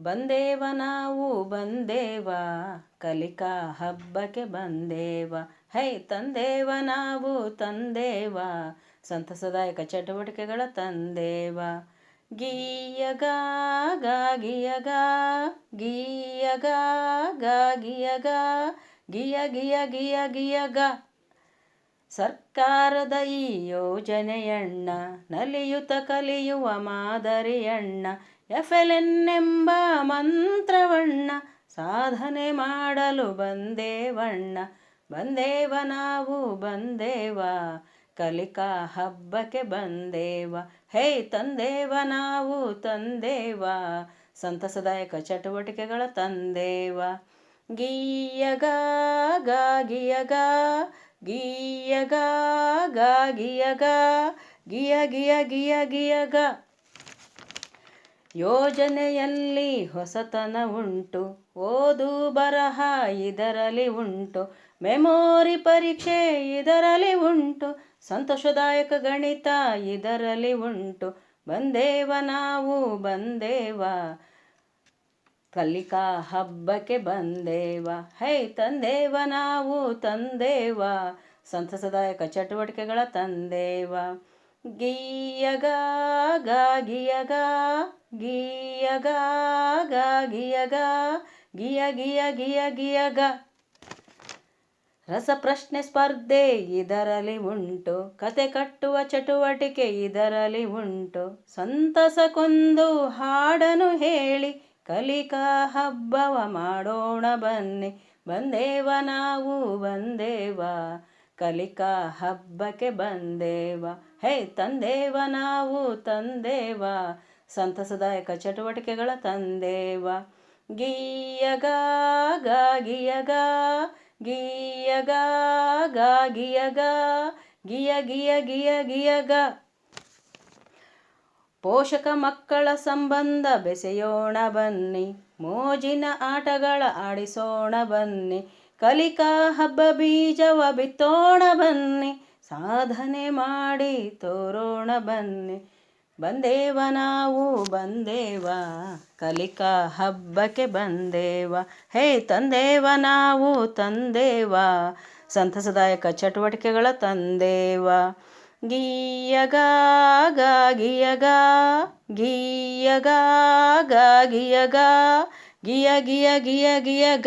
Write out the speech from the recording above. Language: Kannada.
ಬಂದೇವ ನಾವು ಬಂದೇವ, ಕಲಿಕಾ ಹಬ್ಬಕ್ಕೆ ಬಂದೇವ. ಹೈ, ತಂದೇವ ನಾವು ತಂದೇವ, ಸಂತಸದಾಯಕ ಚಟುವಟಿಕೆಗಳ ತಂದೇವ. ಗೀಯಗ ಗಿಯಗ ಗೀಯಗ ಗಿಯಗ ಗಿಯ ಗಿಯ ಗಿಯ, ಗಿಯಗ. ಸರ್ಕಾರದ ಈ ಯೋಜನೆಯಣ್ಣ, ನಲಿಯುತ ಕಲಿಯುವ ಮಾದರಿಯಣ್ಣ ಎಫ್ ಎಲ್ ಎನ್ ಎಂಬ ಮಂತ್ರವಣ್ಣ, ಸಾಧನೆ ಮಾಡಲು ಬಂದೇವಣ್ಣ, ಬಂದೇವ ನಾವು ಬಂದೇವ, ಕಲಿಕಾ ಹಬ್ಬಕ್ಕೆ ಬಂದೇವ, ಹೇ ತಂದೇವ ನಾವು ತಂದೇವ, ಸಂತಸದಾಯಕ ಚಟುವಟಿಕೆಗಳ ತಂದೇವ. ಗೀಯಗ ಗೀಯಗ ಗಾ ಗಿಯಗ ಗಿಯ ಗಿಯ ಗಿಯ, ಗಿಯಗ ಯೋಜನೆಯಲ್ಲಿ ಹೊಸತನ ಉಂಟು, ಓದು ಬರಹ ಇದರಲ್ಲಿ ಉಂಟು, ಮೆಮೊರಿ ಪರೀಕ್ಷೆ ಇದರಲ್ಲಿ ಉಂಟು, ಸಂತೋಷದಾಯಕ ಗಣಿತ ಇದರಲ್ಲಿ ಉಂಟು, ಬಂದೇವ ನಾವು ಬಂದೇವ, ಕಲಿಕಾ ಹಬ್ಬಕ್ಕೆ ಬಂದೇವ, ಹೈ ತಂದೇವ ನಾವು ತಂದೇವ, ಸಂತಸದಾಯಕ ಚಟುವಟಿಕೆಗಳ ತಂದೇವ. ಗೀಯಗ ಗಿಯಗ ಗೀಯಗ ಗಿಯ ಗಿಯ ಗಿಯ, ಗಿಯಗ. ರಸಪ್ರಶ್ನೆ ಸ್ಪರ್ಧೆ ಇದರಲ್ಲಿ ಉಂಟು. ಕತೆ ಕಟ್ಟುವ ಚಟುವಟಿಕೆ ಇದರಲ್ಲಿ ಉಂಟು. ಸಂತಸಕ್ಕೊಂದು ಹಾಡನು ಹೇಳಿ, ಕಲಿಕಾ ಹಬ್ಬವ ಮಾಡೋಣ ಬನ್ನಿ. ಬಂದೇವ ನಾವು ಬಂದೇವ ಕಲಿಕಾ ಹಬ್ಬಕ್ಕೆ ಬಂದೇವ. ಹೇ ತಂದೇವ, ನಾವು ತಂದೇವ. ಸಂತಸದಾಯಕ ಚಟುವಟಿಕೆಗಳ ತಂದೇವ. ಗೀಯಗ ಗಿಯಗ ಗೀಯಗ ಗಿಯಗ ಗಿಯ ಗಿಯ ಗಿಯ, ಗಿಯಗ. ಪೋಷಕ ಮಕ್ಕಳ ಸಂಬಂಧ ಬೆಸೆಯೋಣ ಬನ್ನಿ. ಮೋಜಿನ ಆಟಗಳ ಆಡಿಸೋಣ ಬನ್ನಿ. ಕಲಿಕಾ ಹಬ್ಬ ಬೀಜವ ಬಿತ್ತೋಣ ಬನ್ನಿ, ಸಾಧನೆ ಮಾಡಿ ತೋರೋಣ ಬನ್ನಿ. ಬಂದೇವ ನಾವು, ಬಂದೇವ, ಕಲಿಕಾ ಹಬ್ಬಕ್ಕೆ ಬಂದೇವ. ಹೇ ತಂದೇವ ನಾವು, ತಂದೇವ, ಸಂತಸದಾಯಕ ಚಟುವಟಿಕೆಗಳ ತಂದೇವ. ಗೀಯಗ ಗಾ, ಗಿಯಗ, ಗೀಯಗ ಗಾ, ಗಿಯಗ, ಗಿಯ ಗಿಯ ಗಿಯ, ಗಿಯಗ.